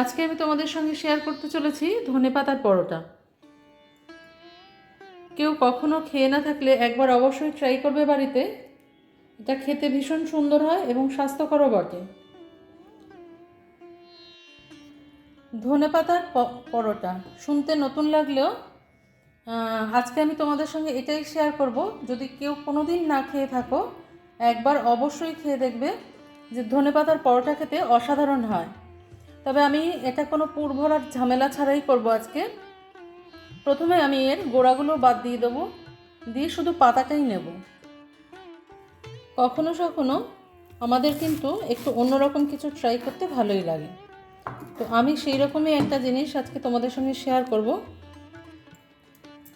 আজকে আমি তোমাদের সঙ্গে শেয়ার করতে চলেছি ধনে পাতার পরোটা। কেউ কখনো খেয়ে না থাকলে একবার অবশ্যই ট্রাই করবে বাড়িতে। এটা খেতে ভীষণ সুন্দর হয় এবং স্বাস্থ্যকরও বটে। ধনে পাতার পরোটা শুনতে নতুন লাগলেও আজকে আমি তোমাদের সঙ্গে এটাই শেয়ার করব। যদি কেউ কোনো দিন না খেয়ে থাকো, একবার অবশ্যই খেয়ে দেখবে যে ধনে পাতার পরোটা খেতে অসাধারণ হয়। তবে আমি এটা কোনো পুর ভরার ঝামেলা ছাড়াই করব আজকে। প্রথমে আমি এর গোড়াগুলো বাদ দিয়ে দেবো, দিয়ে শুধু পাতাটাই নেব। কখনো সখনো আমাদের কিন্তু একটু অন্যরকম কিছু ট্রাই করতে ভালোই লাগে। তো আমি সেই রকমই একটা জিনিস আজকে তোমাদের সঙ্গে শেয়ার করব।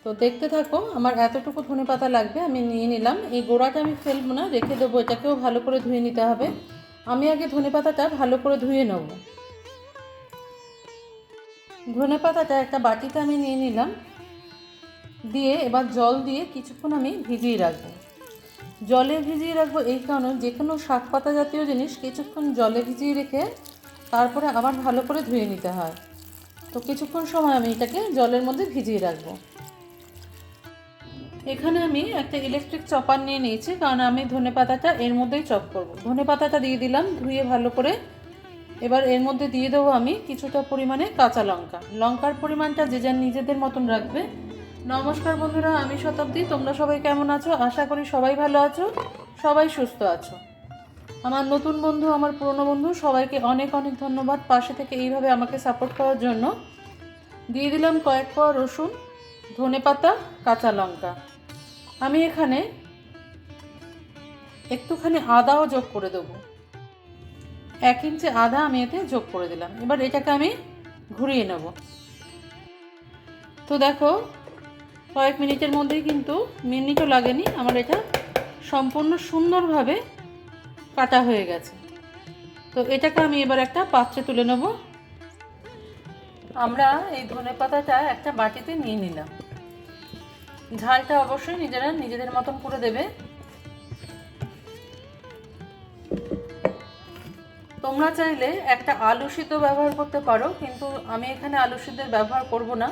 তো দেখতে থাকো, আমার এতটুকু ধনে পাতা লাগবে, আমি নিয়ে নিলাম। এই গোড়াটা আমি ফেলব না, রেখে দেবো, এটাকেও ভালো করে ধুয়ে নিতে হবে। আমি আগে ধনে পাতাটা ভালো করে ধুয়ে নেব। ধনে পাতাটা একটা বাটিতে আমি নিয়ে নিলাম। দিয়ে এবার জল দিয়ে কিছুক্ষণ আমি ভিজিয়ে রাখব। জলে ভিজিয়ে রাখব এই কারণে যে কোনো শাক পাতা জাতীয় জিনিস কিছুক্ষণ জলে ভিজিয়ে রেখে তারপরে আবার ভালো করে ধুয়ে নিতে হয়। তো কিছুক্ষণ সময় আমি এটাকে জলের মধ্যে ভিজিয়ে রাখব। এখানে আমি একটা ইলেকট্রিক চপার নিয়ে নিয়েছি, কারণ আমি ধনে পাতাটা এর মধ্যেই চপ করব। ধনে পাতাটা দিয়ে দিলাম, ধুয়ে ভালো করে এবার এর মধ্যে দিয়ে দেবো আমি কিছুটা পরিমাণে কাঁচা লঙ্কা। লঙ্কার পরিমাণটা যে যার নিজেদের মতন রাখবে। নমস্কার বন্ধুরা, আমি শতাব্দী। তোমরা সবাই কেমন আছো? আশা করি সবাই ভালো আছো, সবাই সুস্থ আছো। আমার নতুন বন্ধু, আমার পুরনো বন্ধু, সবাইকে অনেক অনেক ধন্যবাদ পাশে থেকে এইভাবে আমাকে সাপোর্ট করার জন্য। দিয়ে দিলাম কয়েক কোয়া রসুন, ধনে পাতা, কাঁচা লঙ্কা। আমি এখানে একটুখানি আদাও যোগ করে দেবো। এক ইঞ্চি আদা আমি এতে যোগ করে দিলাম। এবার এটাকে আমি ঘুরিয়ে নেব। তো দেখো, কয়েক মিনিটের মধ্যেই কিন্তু মিনিটও লাগেনি, আমার এটা সম্পূর্ণ সুন্দরভাবে কাটা হয়ে গেছে। তো এটাকে আমি এবার একটা পাত্রে তুলে নেব। আমরা এই ধনে পাতাটা একটা বাটিতে নিয়ে নিলাম। ঝালটা অবশ্যই নিজেরা নিজেদের মতন করে দেবে। তোমরা চাইলে একটা আলু সিদ্ধ ব্যবহার করতে পারো, কিন্তু আমি এখানে আলু সিদ্ধের ব্যবহার করব না,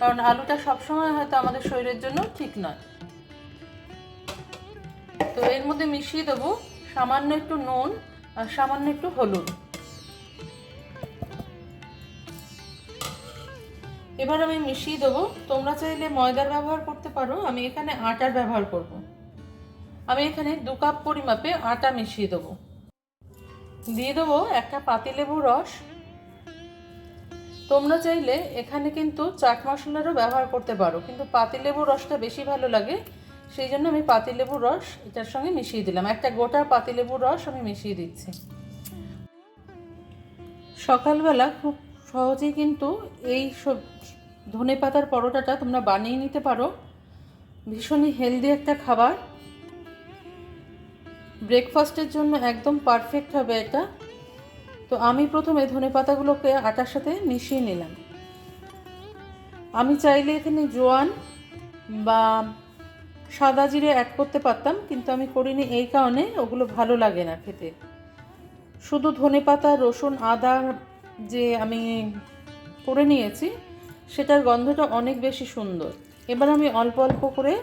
কারণ আলুটা সবসময় হয়তো আমাদের শরীরের জন্য ঠিক নয়। তো এর মধ্যে মিশিয়ে দেবো সামান্য একটু নুন আর সামান্য একটু হলুদ। এবার আমি মিশিয়ে দেবো। তোমরা চাইলে ময়দার ব্যবহার করতে পারো, আমি এখানে আটার ব্যবহার করব। আমি এখানে দু কাপ পরিমাপে আটা মিশিয়ে দেবো। দিয়ে দেবো একটা পাতিলেবু রস। তোমরা চাইলে এখানে কিন্তু চাট মশলারও ব্যবহার করতে পারো, কিন্তু পাতিলেবু রসটা বেশি ভালো লাগে। সেই জন্য আমি পাতিলেবু রস এটার সঙ্গে মিশিয়ে দিলাম। একটা গোটা পাতিলেবু রস আমি মিশিয়ে দিচ্ছি। সকালবেলা খুব সহজেই কিন্তু এই সব ধনে পাতার পরোটাটা তোমরা বানিয়ে নিতে পারো। ভীষণই হেলদি একটা খাবার। ব্রেকফাস্টের জন্য একদম পারফেক্ট হবে এটা। তো আমি প্রথমে ধনে পাতাগুলোকে আটার সাথে মিশিয়ে নিলাম। আমি চাইলে এখানে জোয়ান বা সাদা জিরে অ্যাড করতে পারতাম, কিন্তু আমি করিনি এই কারণে ওগুলো ভালো লাগে না খেতে। শুধু ধনে পাতা, রসুন, আদা যে আমি করে নিয়েছি, সেটার গন্ধটা অনেক বেশি সুন্দর। এবার আমি অল্প অল্প করে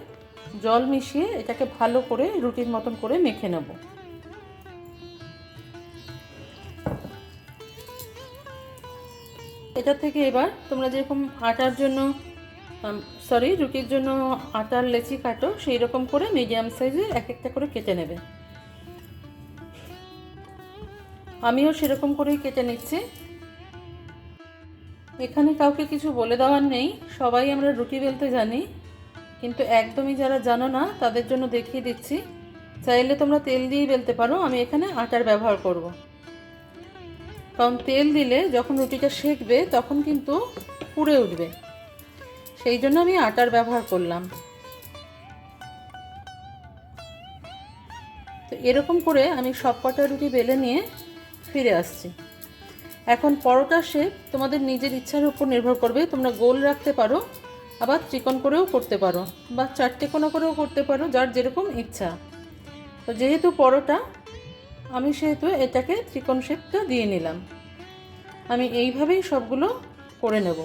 জল মিশিয়ে এটাকে ভালো করে রুটির মতন করে মেখে নেব। এটা থেকে এবার তোমরা যেরকম আটার জন্য সরি রুটির জন্য আটার লেচি কাটো সেই রকম করে মিডিয়াম সাইজে এক একটা করে কেটে নেবে। আমিও সেরকম করেই কেটে নিচ্ছি। এখানে কাউকে কিছু বলে দেওয়ার নেই। সবাই আমরা রুটি বেলতে জানি। কিন্তু একদমই যারা জানো না, তাদের জন্য দেখিয়ে দিচ্ছি। চাইলে তোমরা তেল দিয়েই বেলতে পারো, আমি এখানে আটার ব্যবহার করব। কারণ তেল দিলে যখন রুটিটা সেকবে, তখন কিন্তু পুড়ে উঠবে। সেই জন্য আমি আটার ব্যবহার করলাম। তো এরকম করে আমি সব কটা রুটি বেলে নিয়ে ফিরে আসছি। এখন পরোটা শেপ তোমাদের নিজের ইচ্ছার উপর নির্ভর করবে, তোমরা গোল রাখতে পারো আবার চিকন করেও করতে পারো বা চারটে কোনা করেও করতে পারো, যার যেরকম ইচ্ছা। তো যেহেতু পরোটা, আমি সেহেতু এটাকে ত্রিকোণ শেপটা দিয়ে নিলাম। আমি এইভাবেই সবগুলো করে নেব।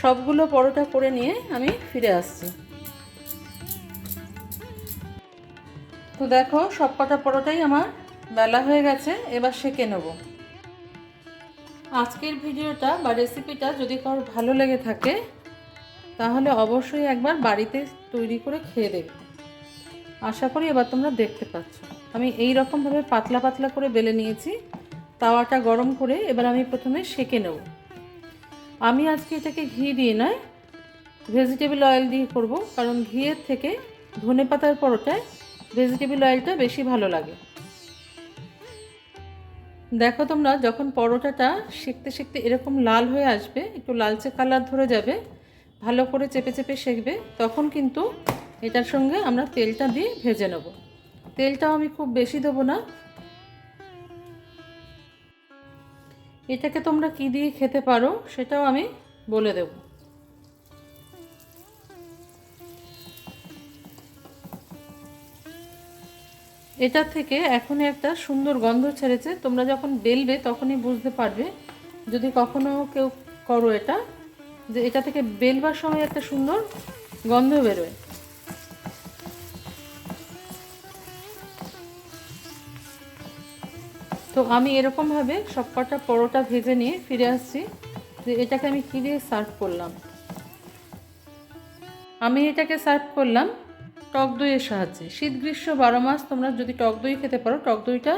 সবগুলো পরোটা করে নিয়ে আমি ফিরে আসছি। তো দেখো সব কটা পরোটাই আমার বেলা হয়ে গেছে, এবার সেঁকে নেব। আজকের ভিডিওটা বা রেসিপিটা যদি কারোর ভালো লেগে থাকে, তাহলে অবশ্যই একবার বাড়িতে তৈরি করে খেয়ে দেখবে। আশা করি এবার তোমরা দেখতে পাচ্ছ। আমি এই রকমভাবে পাতলা পাতলা করে বেলে নিয়েছি, তাওয়াটা গরম করে এবার আমি প্রথমে সেঁকে নেব। আমি আজকে এটাকে ঘি দিয়ে নয় ভেজিটেবল অয়েল দিয়ে করব, কারণ ঘিয়ের থেকে ধনে পাতার পরোটায় ভেজিটেবল অয়েলটা বেশি ভালো লাগে। দেখো তোমরা, যখন পরোটাটা শিখতে শিখতে এরকম লাল হয়ে আসবে, একটু লালচে কালার ধরে যাবে, ভালো করে চেপে চেপে সেঁকবে, তখন কিন্তু এটার সঙ্গে আমরা তেলটা দিয়ে ভেজে নেব। তেলটাও আমি খুব বেশি দেবো না। এটাকে তোমরা কি দিয়ে খেতে পারো সেটাও আমি বলে দেব। এটা থেকে এখনই একটা সুন্দর গন্ধ ছেড়েছে। তোমরা যখন বেলবে তখনই বুঝতে পারবে। যদি কখনো কেউ করো এটা, যে এটা থেকে বেলবার সময় একটা সুন্দর গন্ধ বেরোয়। তো আমি এরকমভাবে সব কটা পরোটা ভেজে নিয়ে ফিরে আসছি যে এটাকে আমি কী দিয়ে সার্ভ করলাম। আমি এটাকে সার্ভ করলাম টক দইয়ের সাহায্যে। শীত, গ্রীষ্ম, বারো মাস তোমরা যদি টক দই খেতে পারো, টক দইটা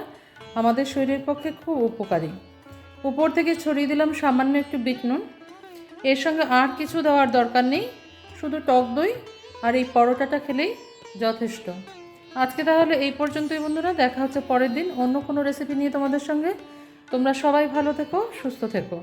আমাদের শরীরের পক্ষে খুব উপকারী। উপর থেকে ছড়িয়ে দিলাম সামান্য একটু বিট নুন। এর সঙ্গে আর কিছু দেওয়ার দরকার নেই, শুধু টক দই আর এই পরোটাটা খেলেই যথেষ্ট। আজকে তাহলে এই পর্যন্তই বন্ধুরা, দেখা হচ্ছে পরের দিন অন্য কোনো রেসিপি নিয়ে তোমাদের সঙ্গে। তোমরা সবাই ভালো থেকো, সুস্থ থেকো।